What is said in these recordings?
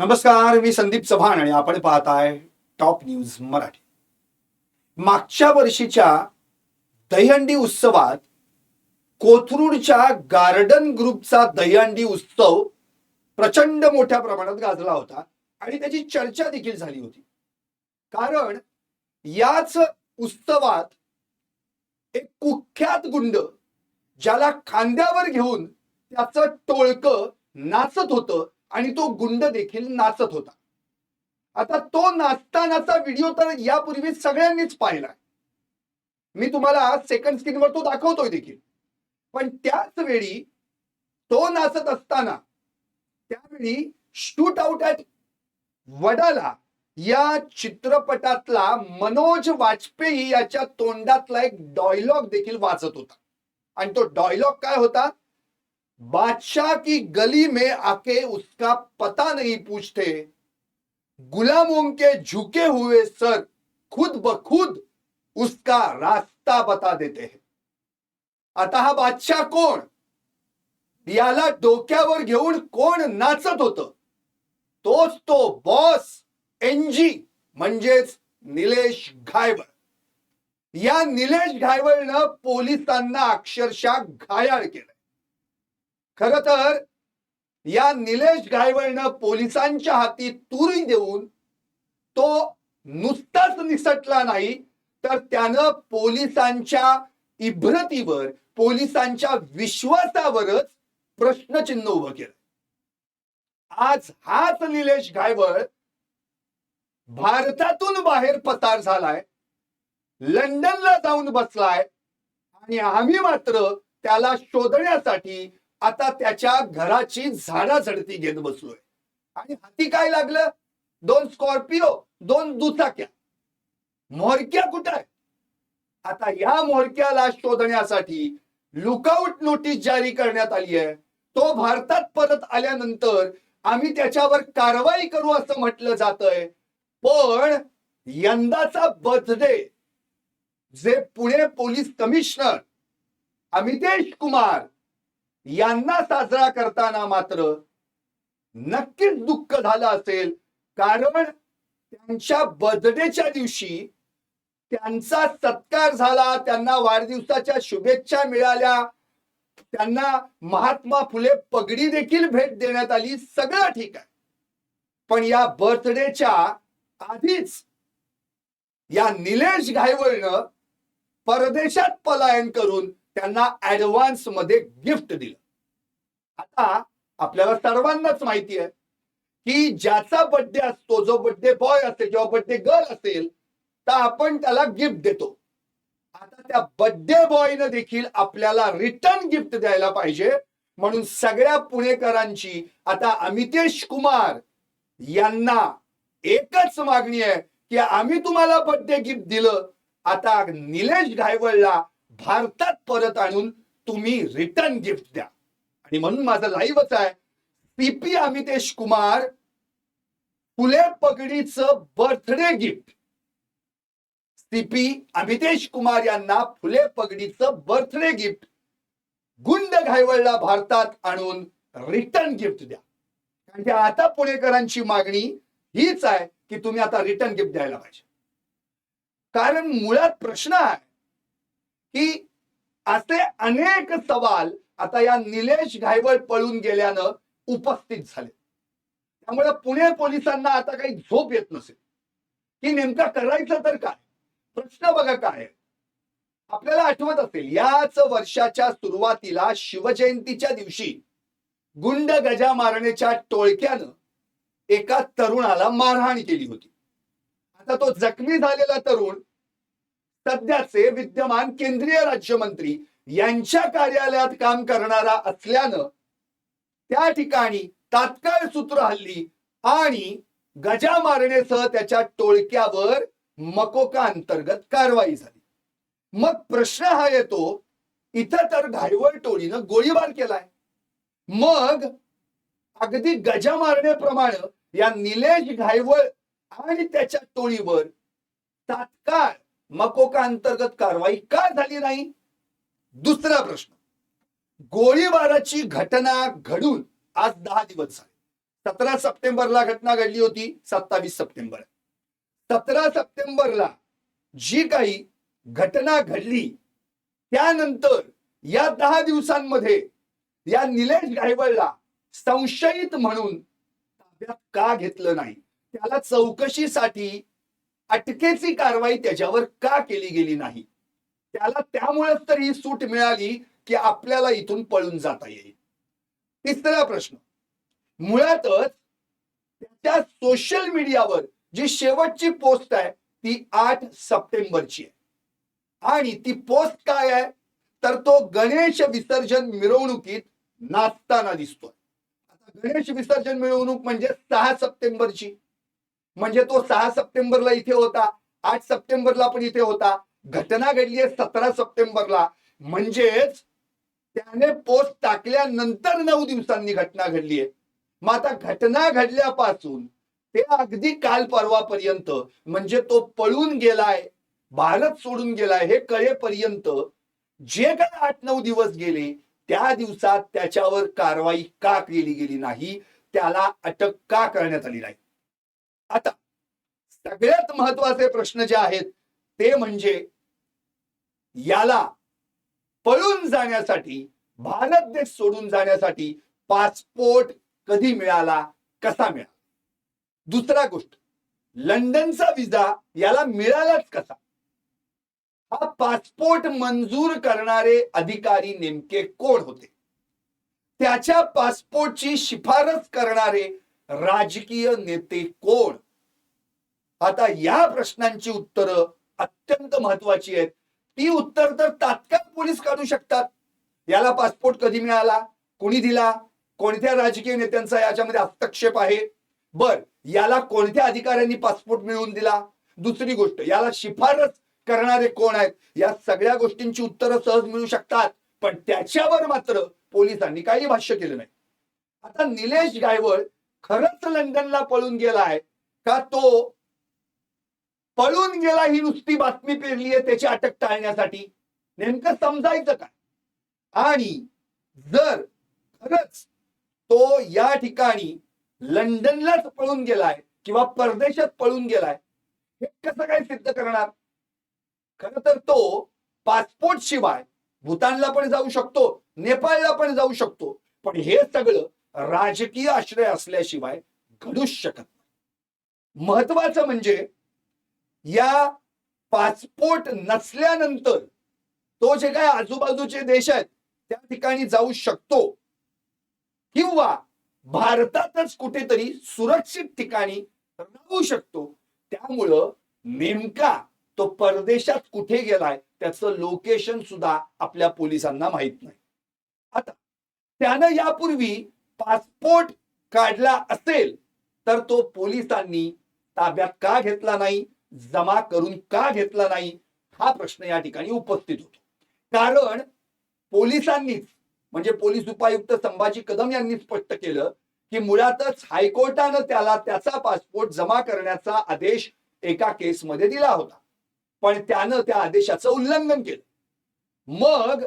नमस्कार मी संदीप चव्हाण आणि आपण पाहताय टॉप न्यूज मराठी. मागच्या वर्षीच्या दहीहंडी उत्सवात कोथरूडच्या गार्डन ग्रुपचा दहीहंडी उत्सव प्रचंड मोठ्या प्रमाणात गाजला होता आणि त्याची चर्चा देखील झाली होती. कारण याच उत्सवात एक कुख्यात गुंड ज्याला खांद्यावर घेऊन त्याचं टोळकं नाचत होतं आणि तो गुंड देखील नाचत होता. आता तो नाचतानाचा व्हिडिओ तर यापूर्वी सगळ्यांनीच पाहिला मी तुम्हाला सेकंड स्क्रीनवर तो दाखवतोय देखील. पण त्याच वेळी तो नाचत असताना त्यावेळी शूट आउट ॲट वडाला या चित्रपटातला मनोज वाजपेयी याच्या तोंडातला एक डायलॉग देखील वाचत होता. आणि तो डायलॉग काय होता? बादशाह की गली में आके उसका पता नहीं पूछते। गुलामों के झुके हुए सर खुद ब खुद उसका रास्ता बता देते हैं। आता बादशाह कोण याला डोक्यावर घेऊन कोण नाचत होत? तोच तो बॉस एनजी म्हणजेच निलेश घायवळ. या निलेश घायवळनं पोलिसांना अक्षरशः घायाळ केलं खर तर या निलेश गायवळनं पोलिसांच्या हाती तुरी देऊन तो नुसताच निसटला नाही तर त्यानं पोलिसांच्या इब्रतीवर पोलिसांच्या विश्वासावरच प्रश्नचिन्ह उभं केलं. आज हाच निलेश गायवळ भारतातून बाहेर पसार झालाय लंडनला जाऊन बसलाय आणि आम्ही मात्र त्याला शोधण्यासाठी आता त्याच्या घराची झाडाझडती घेत बसलोय. आणि हाती काय लागलं? दोन स्कॉर्पिओ दोन दुचाक्या. मोरक्या कुठं? आहे आता या मोरक्याला शोधण्यासाठी लुकआउट नोटीस जारी करण्यात आली आहे. तो भारतात परत आल्यानंतर आम्ही त्याच्यावर कारवाई करू असं म्हटलं जातंय. पण यंदाचा बर्थडे जे पुणे पोलीस कमिशनर अमितेश कुमार यांना साजरा करताना मात्र नक्कीच दुःख झालं असेल. कारण त्यांच्या बर्थडेच्या दिवशी त्यांचा सत्कार झाला त्यांना वाढदिवसाच्या शुभेच्छा मिळाल्या. त्यांना महात्मा फुले पगडी देखील भेट देण्यात आली सगळं ठीक आहे. पण या बर्थडेच्या आधीच या निलेश घायवळनं परदेशात पलायन करून त्यांना ऍडव्हान्समध्ये गिफ्ट दिलं. आता आपल्याला सर्वांनाच माहिती आहे की ज्याचा बर्थडे असतो जो बर्थडे बॉय असेल किंवा बर्थडे गर्ल असेल तर आपण त्याला गिफ्ट देतो. आता त्या बर्थडे बॉयनं देखील आपल्याला रिटर्न गिफ्ट द्यायला पाहिजे. म्हणून सगळ्या पुणेकरांची आता अमितेश कुमार यांना एकच मागणी आहे की आम्ही तुम्हाला बर्थडे गिफ्ट दिलं. आता निलेश घायवळला भारतात परत आणून तुम्ही रिटर्न गिफ्ट द्या. आणि म्हणून माझं लाईव्हच आहे. पीपी Amitesh Kumar Phule पगडीचं birthday gift CP Amitesh Kumar यांना फुले पगडीचं बर्थडे गिफ्ट गुंड घायवळला भारतात आणून रिटर्न गिफ्ट द्या. कारण की आता पुणेकरांची मागणी हीच आहे की तुम्ही आता रिटर्न गिफ्ट द्यायला पाहिजे. कारण मुळात प्रश्न आहे की असे अनेक सवाल आता या निलेश घायवळ पळून गेल्यानं उपस्थित झाले. त्यामुळे पुणे पोलिसांना आता काही झोप येत नसेल. की नेमका करायचं तर काय? प्रश्न बघा काय? आपल्याला आठवत असेल याच वर्षाच्या सुरुवातीला शिवजयंतीच्या दिवशी गुंड गजा मारण्याच्या टोळक्यानं एका तरुणाला मारहाण केली होती. आता तो जखमी झालेला तरुण सध्याचे विद्यमान केंद्रीय राज्यमंत्री यांच्या कार्यालयात काम करणारा असल्यानं त्या ठिकाणी तात्काळ सूत्र हल्ली आणि गजा मारण्यासह त्याच्या टोळक्यावर मकोका अंतर्गत कारवाई झाली. मग प्रश्न हा येतो इथं तर घायवळ टोळीनं गोळीबार केलाय. मग अगदी गजा मारण्याप्रमाणे या निलेश घायवळ आणि त्याच्या टोळीवर तात्काळ मकोका अंतर्गत कारवाई का झाली नाही? दुसरा प्रश्न. गोळीबाराची घटना घडून आज दहा दिवस झाले. सतरा सप्टेंबरला घटना घडली होती सत्तावीस सप्टेंबर. सतरा सप्टेंबरला जी काही घटना घडली त्यानंतर या दहा दिवसांमध्ये या निलेश गायवळला संशयित म्हणून ताब्यात का घेतलं नाही? त्याला चौकशीसाठी अटकेची कारवाई त्याच्यावर का केली गेली नाही? त्याला त्यामुळेच तर ही सूट मिळाली की आपल्याला इथून पळून जाता येईल. तिसरा प्रश्न. मुळातच त्याच्या सोशल मीडियावर जी शेवटची पोस्ट आहे ती आठ सप्टेंबरची आहे. आणि ती पोस्ट काय आहे? तर तो गणेश विसर्जन मिरवणुकीत नाचताना दिसतोय. आता गणेश विसर्जन मिरवणूक म्हणजे सहा सप्टेंबरची. म्हणजे तो सहा सप्टेंबरला इथे होता आठ सप्टेंबरला पण इथे होता. घटना घडली आहे सतरा सप्टेंबरला. म्हणजेच त्याने पोस्ट टाकल्यानंतर नऊ दिवसांनी घटना घडली आहे. मग आता घटना घडल्यापासून ते अगदी काल परवापर्यंत म्हणजे तो पळून गेलाय भारत सोडून गेलाय हे कळेपर्यंत जे काय आठ नऊ दिवस गेले त्या दिवसात त्याच्यावर कारवाई का केली गेली नाही त्याला अटक का करण्यात आली नाही? आता सगळ्यात महत्त्वाचे प्रश्न जे आहेत ते म्हणजे याला पळून जाण्यासाठी भारत देश सोडून जाण्यासाठी पासपोर्ट कधी मिळाला कसा मिळाला? दुसरा गोष्ट लंडनचा विजा याला मिळालाच कसा? हा पासपोर्ट मंजूर करणारे अधिकारी नेमके कोण होते? त्याच्या पासपोर्टची शिफारस करणारे राजकीय नेते कोण? आता या प्रश्नांची उत्तरं अत्यंत महत्वाची आहेत. ती उत्तर तर तात्काळ पोलीस काढू शकतात. याला पासपोर्ट कधी मिळाला? कोणी दिला? कोणत्या राजकीय नेत्यांचा याच्यामध्ये हस्तक्षेप आहे? बर याला कोणत्या अधिकाऱ्यांनी पासपोर्ट मिळवून दिला? दुसरी गोष्ट याला शिफारस करणारे कोण आहेत? या सगळ्या गोष्टींची उत्तरं सहज मिळू शकतात. पण त्याच्यावर मात्र पोलिसांनी काही भाष्य केलं नाही. आता निलेश गायवळ खरंच लंडनला पळून गेलाय का तो पळून गेला ही नुसती बातमी पेरली आहे त्याची अटक टाळण्यासाठी? नेमकं समजायचं काय? आणि जर खरंच तो या ठिकाणी लंडनलाच पळून गेलाय किंवा परदेशात पळून गेलाय हे कसं काय सिद्ध करणार? खर तर तो पासपोर्ट शिवाय भूतानला पण जाऊ शकतो नेपाळला पण जाऊ शकतो. पण हे सगळं राजकीय आश्रय असल्याशिवाय घडूच शकत नाही. महत्वाचं म्हणजे या पासपोर्ट नसल्यानंतर तो जे काय आजूबाजूचे देश आहेत त्या ठिकाणी जाऊ शकतो. किंवा भारतातच कुठेतरी सुरक्षित ठिकाणी राहू शकतो. त्यामुळं नेमका तो परदेशात कुठे गेलाय त्याचं लोकेशन सुद्धा आपल्या पोलिसांना माहीत नाही. आता त्यानं यापूर्वी पासपोर्ट काढला असेल तर तो पोलिसांनी ताब्यात का घेतला नाही जमा करून का घेतला नाही हा प्रश्न या ठिकाणी उपस्थित होतो. कारण पोलिसांनीच म्हणजे पोलीस उपायुक्त संभाजी कदम यांनी स्पष्ट केलं की मुळातच हायकोर्टानं त्याला त्याचा पासपोर्ट जमा करण्याचा आदेश एका केसमध्ये दिला होता. पण त्यानं त्या आदेशाचं उल्लंघन केलं. मग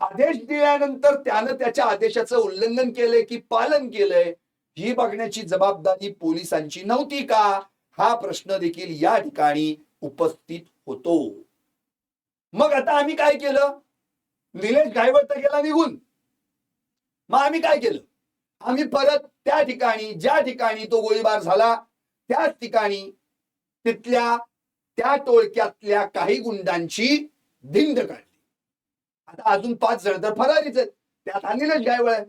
आदेश दिल्यानंतर त्यानं त्याच्या आदेशाचं उल्लंघन केलंय की पालन केलंय ही बघण्याची जबाबदारी पोलिसांची नव्हती का? हा प्रश्न देखील या ठिकाणी उपस्थित होतो. मग आता आम्ही काय केलं? निलेश गायवळ तर गेला निघून. मग आम्ही काय केलं? आम्ही परत त्या ठिकाणी ज्या ठिकाणी तो गोळीबार झाला त्याच ठिकाणी तिथल्या त्या टोळक्यातल्या काही गुंडांची धिंड काढली. आता अजून पाच जण तर फरारीच आहेत. त्यात हा निलेश गायवळ आहे.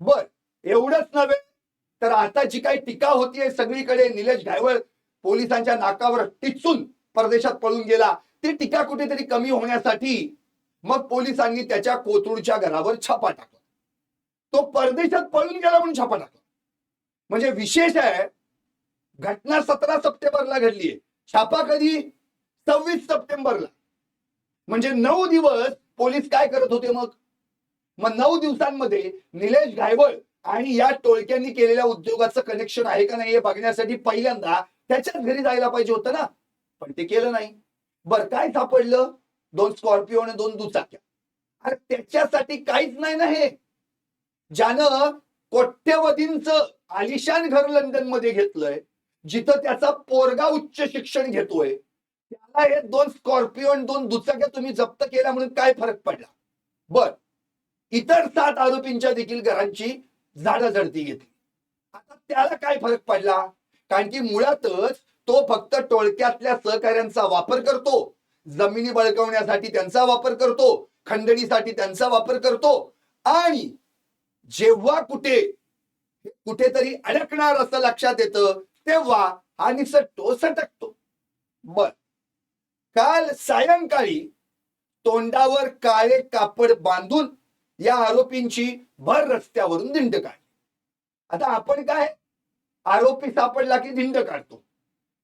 बर एवढंच नव्हे तर आता जी काही टीका होतीये सगळीकडे निलेश गायवळ पोलिसांच्या नाकावर टिचून परदेशात पळून गेला. ती टीका कुठेतरी कमी होण्यासाठी मग पोलिसांनी त्याच्या कोथरूडच्या घरावर छापा टाकला. तो परदेशात पळून गेला म्हणून छापा टाकला. म्हणजे विशेष आहे घटना सतरा सप्टेंबरला घडलीये. छापा कधी? सव्वीस सप्टेंबरला. म्हणजे नऊ दिवस पोलीस काय करत होते मग? मग नऊ दिवसांमध्ये निलेश गायवळ आणि या टोळक्यांनी केलेल्या उद्योगाचं कनेक्शन आहे का नाही हे बघण्यासाठी पहिल्यांदा त्याच्याच घरी जायला पाहिजे होतं ना. पण ते केलं नाही. बर काय सापडलं? दोन स्कॉर्पिओ आणि दोन दुचाक्या. अरे त्याच्यासाठी काहीच नाही ना हे. ज्यानं कोट्यवधींच आलिशान घर लंडनमध्ये घेतलंय जिथं त्याचा पोरगा उच्च शिक्षण घेतोय त्याला हे दोन स्कॉर्पिओ आणि दोन दुचाक्या तुम्ही जप्त केल्या म्हणून काय फरक पडला? बर. इतर सात आरोपींच्या देखील घरांची झाडाझडती घेतली. आता त्याला काय फरक पडला? कारण की मुळातच तो फक्त टोळक्यातल्या सहकार्यांचा वापर करतो. जमिनी बळकवण्यासाठी त्यांचा वापर करतो. खंडणीसाठी त्यांचा वापर करतो. आणि जेव्हा कुठे कुठेतरी अडकणार असं लक्षात येतं तेव्हा हा निस टोस टाकतो बर. काल सायंकाळी तोंडावर काळे कापड बांधून या आरोपींची भर रस्त्यावरून दिंड काढली. आता आपण काय? आरोपी सापडला की दिंड काढतो.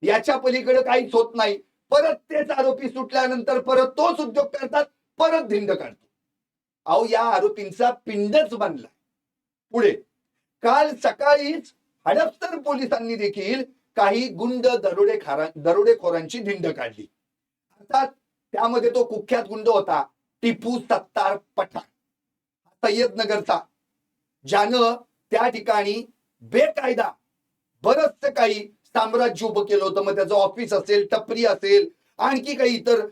याच्या पलीकडे काहीच होत नाही. परत तेच आरोपी सुटल्यानंतर परत तोच उद्योग करतात परत धिंड काढतो. अहो या आरोपींचा पिंडच बांधला पुढे काल सकाळीच हडपसर पोलिसांनी देखील काही गुंड दरोडेखारा दरोडेखोरांची धिंड काढली. अर्थात त्यामध्ये तो कुख्यात गुंड होता टिपू सत्तार पठाण. सय्यद नगरचा ज्यानं त्या ठिकाणी बेकायदा बरंचसं काही साम्राज्य उभं केलं होतं. मग त्याचं ऑफिस असेल टपरी असेल आणखी काही इतर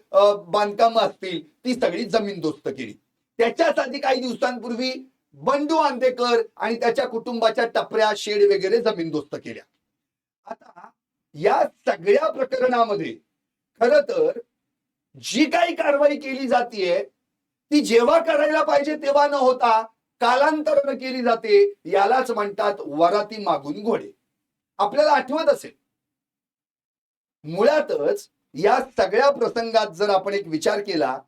बांधकामं असतील ती सगळी जमीनदोस्त केली. त्याच्याच आधी काही दिवसांपूर्वी बंडू आंदेकर आणि त्याच्या कुटुंबाच्या टपऱ्या शेड वगैरे जमीनदोस्त केल्या. आता या सगळ्या प्रकरणामध्ये खर तर जी काही कारवाई केली जातीये ती जेव्हा करायला पाहिजे तेव्हा न होता कालांतरानं केली जाते यालाच म्हणतात वराती मागून घोडे. आपल्याला आठवत असेल? मुळातच या सगळ्या प्रसंगात जर आपण एक विचार केला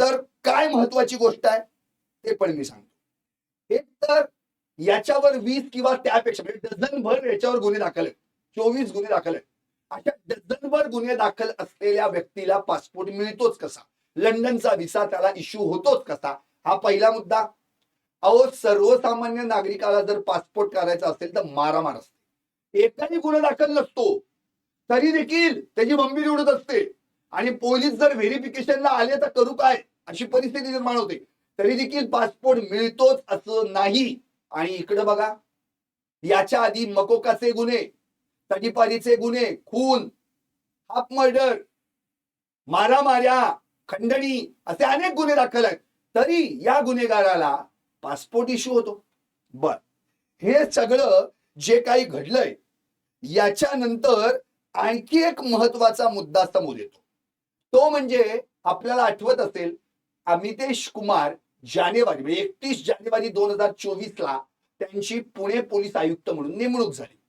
तर काय महत्वाची गोष्ट आहे? ते पण मी सांगतो. एक तर याच्यावर वीस किंवा त्यापेक्षा म्हणजे डझनभर याच्यावर गुन्हे दाखल आहेत. चोवीस गुन्हे दाखल आहेत. अशा डझनभर गुन्हे दाखल असलेल्या व्यक्तीला पासपोर्ट मिळतोच कसा? लंडनचा व्हिसा त्याला इश्यू होतोच कसा? हा पहिला मुद्दा. अहो सर्वसामान्य नागरिकाला जर पासपोर्ट करायचा असेल तर मारामार असते. एकाही गुन्हा दाखल नसतो. तरी देखील त्याची बंबीर उडत असते. आणि पोलीस जर व्हेरिफिकेशनला आले तर करू काय? अशी परिस्थिती निर्माण होते. तरी देखील पासपोर्ट मिळतोच असं नाही. आणि इकडे बघा. याच्या आधी मकोकाचे गुन्हे. तडीपारीचे गुन्हे खून हाफ मर्डर मारामाऱ्या खंडणी असे अनेक गुन्हे दाखल आहेत. तरी या गुन्हेगाराला पासपोर्ट इश्यू होतो. बर. हे सगळं जे काही घडलंय याच्यानंतर आणखी एक महत्त्वाचा मुद्दा समोर येतो. तो म्हणजे आपल्याला आठवत असेल अमितेश कुमार जानेवारी म्हणजे एकतीस जानेवारी दोन हजार चोवीस ला त्यांची पुणे पोलीस आयुक्त म्हणून नेमणूक झाली.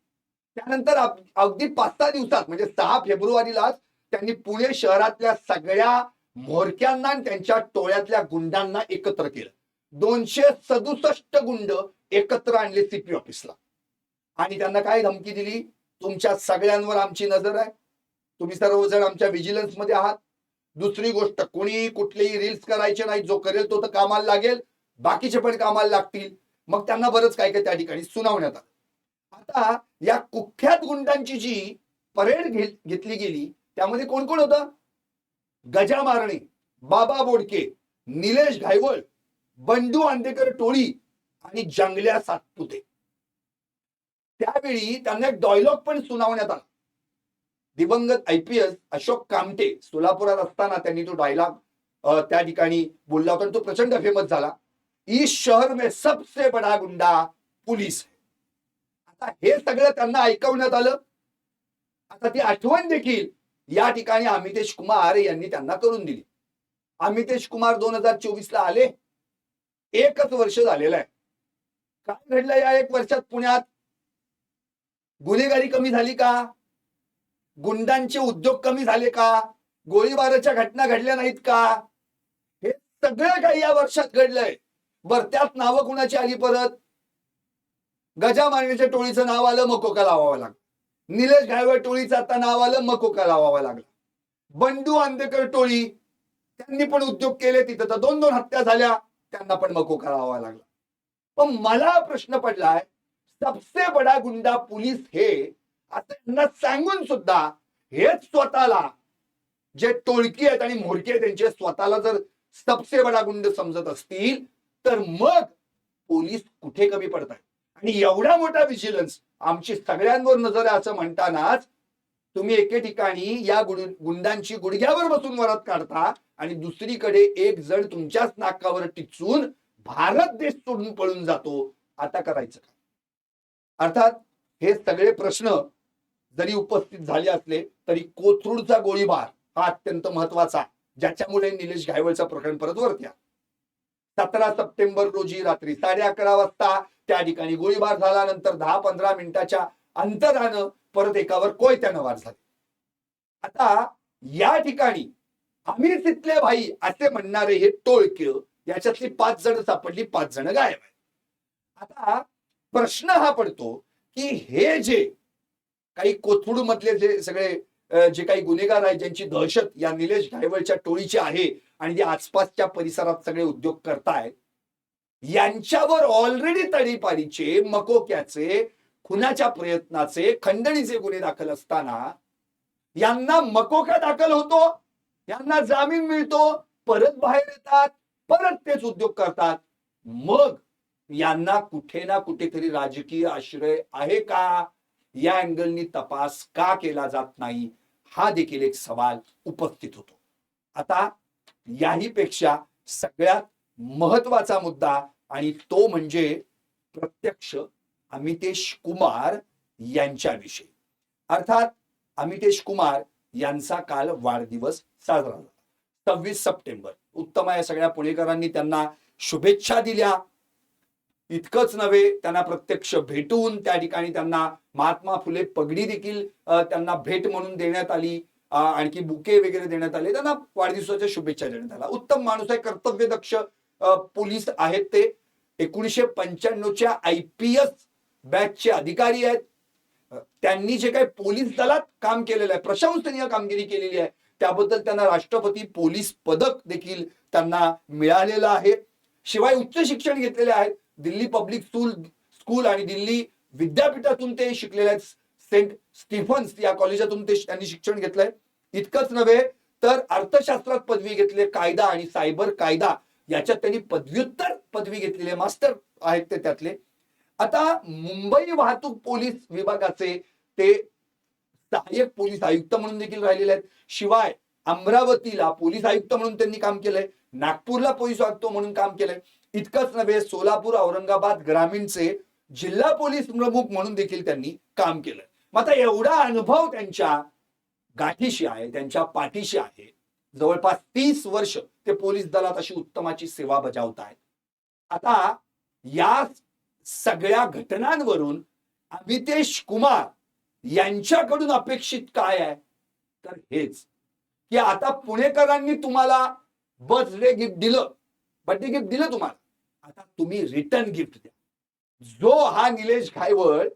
त्यानंतर अगदी पाच सहा दिवसात म्हणजे सहा फेब्रुवारीलाच त्यांनी पुणे शहरातल्या सगळ्या म्होरक्यांना आणि त्यांच्या टोळ्यातल्या गुंडांना एकत्र केलं. दोनशे सदुसष्ट गुंड एकत्र आणले सीपी ऑफिसला आणि त्यांना काय धमकी दिली? तुमच्या सगळ्यांवर आमची नजर आहे. तुम्ही सर्वजण आमच्या व्हिजिलन्समध्ये आहात. दुसरी गोष्ट कोणी कुठलेही रील्स करायचे नाही. जो करेल तो तर कामाला लागेल. बाकीचे पण कामाला लागतील. मग त्यांना बरंच काय काय त्या ठिकाणी सुनावण्यात आलं. आता या कुख्यात गुंडांची जी परेड घेतली गेली त्यामध्ये कोण कोण होता? गजा मारणे बाबा बोडके निलेश घायवळ बंडू आंदेकर टोळी आणि जंगल्या सातपुते. त्यावेळी त्यांना एक डायलॉग पण सुनावण्यात आला. दिवंगत आयपीएस अशोक कामटे सोलापुरात असताना त्यांनी तो डायलॉग त्या ठिकाणी बोलला होता तो प्रचंड फेमस झाला. इस शहर में सबसे बडा गुंडा पोलीस आता हे सगळं त्यांना ऐकवण्यात आलं. आता ती आठवण देखील या ठिकाणी अमितेश कुमार यांनी त्यांना करून दिली. अमितेश कुमार दोन हजार चोवीस ला आले. एकच वर्ष झालेलं आहे. काय घडलं या एक वर्षात पुण्यात? गुन्हेगारी कमी झाली का? गुंडांचे उद्योग कमी झाले का? गोळीबाराच्या घटना घडल्या नाहीत का? हे सगळं काही या वर्षात घडलंय. बर त्यात नावं कुणाची आली परत? गजा टोळीचं नाव आलं मकोका लावावं लागलं. निलेश घायवळ टोळीचं आता नाव आलं मकोका लावावा लागला. बंडू आंदेकर टोळी त्यांनी पण उद्योग केले तिथं तर दोन दोन हत्या झाल्या त्यांना पण मकोका लावावा लागला. पण मला प्रश्न पडलाय सबसे बडा गुंडा पोलीस हे आता त्यांना सांगून सुद्धा हेच स्वतःला जे टोळकी आहेत आणि मोडके आहेत त्यांचे स्वतःला जर सबसे बडा गुंड समजत असतील तर मग पोलीस कुठे कमी पडतात? आणि एवढा मोठा विजिलन्स आमची सगळ्यांवर नजर आहे असं म्हणतानाच तुम्ही एके ठिकाणी या गुड- गुंडांची गुडघ्यावर बसून वरात काढता आणि दुसरीकडे एक जण तुमच्याच नाकावर टिचून भारत देश सोडून पळून जातो. आता करायचं काय? अर्थात हे सगळे प्रश्न जरी उपस्थित झाले असले तरी कोथरूडचा गोळीबार हा अत्यंत महत्त्वाचा ज्याच्यामुळे निलेश घायवळचा प्रकरण परत वरत्या सतरा सप्टेंबर रोजी रात्री साडे अकरा वाजता त्या ठिकाणी गोळीबार झाल्यानंतर दहा पंधरा मिनिटाच्या अंतरानं परत एकावर कोयत्यानं वार झाले. आता या ठिकाणी आम्ही तिथले भाई असे म्हणणारे हे टोळके याच्यातली पाच जण सापडली पाच जण गायब आहेत. आता प्रश्न हा पडतो की हे जे काही कोथरूड मधले जे सगळे जे काही गुन्हेगार आहेत ज्यांची दहशत या निलेश घायवळच्या टोळीची आहे आणि जे आसपासच्या परिसरात सगळे उद्योग करतायत यांच्यावर ऑलरेडी तडीपारीचे मकोक्याचे खुनाच्या प्रयत्नाचे खंडणीचे गुन्हे दाखल असताना यांना मकोका दाखल होतो यांना जामीन मिळतो परत बाहेर येतात परत तेच उद्योग करतात. मग यांना कुठे ना कुठेतरी राजकीय आश्रय आहे का? या अँगलनी तपास का केला जात नाही? हा देखील एक सवाल उपस्थित होतो. आता याहीपेक्षा सगळ्यात महत्त्वाचा मुद्दा आणि तो म्हणजे प्रत्यक्ष अमितेश कुमार यांच्याविषयी. अर्थात अमितेश कुमार यांचा काल वाढदिवस साजरा झाला. सव्वीस सप्टेंबर. उत्तम या सगळ्या पुणेकरांनी त्यांना शुभेच्छा दिल्या. इतकंच नव्हे त्यांना प्रत्यक्ष भेटून त्या ठिकाणी त्यांना महात्मा फुले पगडी देखील त्यांना भेट म्हणून देण्यात आली. आणखी बुके वगैरे देण्यात आले. त्यांना वाढदिवसाच्या शुभेच्छा देण्यात आल्या. उत्तम माणूस आहे कर्तव्यदक्ष दक्ष पोलीस आहेत ते. एकोणीसशे पंच्याण्णवच्या आय पी एस बॅचचे अधिकारी आहेत. त्यांनी जे काही पोलीस दलात काम केलेलं आहे प्रशंसनीय कामगिरी केलेली आहे त्याबद्दल त्यांना राष्ट्रपती पोलीस पदक देखील त्यांना मिळालेलं आहे. शिवाय उच्च शिक्षण घेतलेले आहेत. दिल्ली पब्लिक स्कूल स्कूल आणि दिल्ली विद्यापीठातून ते शिकलेले आहेत. सेंट स्टीफन्स या कॉलेजातून ते त्यांनी शिक्षण घेतलंय. इतकंच नव्हे तर अर्थशास्त्रात पदवी घेतली कायदा आणि सायबर कायदा याच्यात त्यांनी पदव्युत्तर पदवी घेतलेली आहे मास्टर आहेत ते त्यातले. आता मुंबई वाहतूक पोलीस विभागाचे ते सहाय्यक पोलीस आयुक्त म्हणून देखील राहिलेले आहेत. शिवाय अमरावतीला पोलीस आयुक्त म्हणून त्यांनी काम केलंय. नागपूरला पोलीस आयुक्त म्हणून काम केलंय. इतकंच नव्हे सोलापूर औरंगाबाद ग्रामीणचे जिल्हा पोलीस प्रमुख म्हणून देखील त्यांनी काम केलंय. मग आता एवढा अनुभव त्यांच्या गाठीशी आहे त्यांच्या पाठीशी आहे. जवळपास तीस वर्ष ते पोलीस दलात अशी उत्तमाची सेवा बजावत आहेत आता या सगळ्या घटनांवरून अमितेश कुमार यांच्याकडून अपेक्षित काय आहे? तर हेच की आता पुणेकरांनी तुम्हाला बर्थडे गिफ्ट दिलं. बर्थडे गिफ्ट दिलं तुम्हाला. आता तुम्ही रिटर्न गिफ्ट द्या. जो हा निलेश घायवळ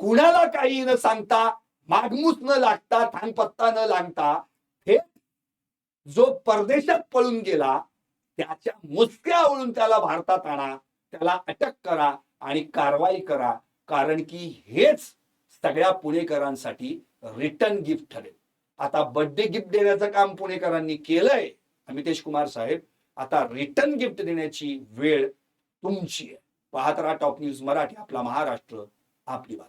कुणाला काही न सांगता मागमूस न लागता थांगपत्ता न लागता जो परदेशात पळून गेला त्याच्या मुसक्या आवळून त्याला भारतात आणा त्याला अटक करा आणि कारवाई करा कारण की हेच सगळ्या पुणेकरांसाठी रिटर्न गिफ्ट ठरेल. आता बर्थडे गिफ्ट देण्याचं काम पुणेकरांनी केलंय अमितेश कुमार साहेब. आता रिटर्न गिफ्ट देण्याची वेळ तुमची आहे. पाहत राहा टॉप न्यूज मराठी आपला महाराष्ट्र आपली बात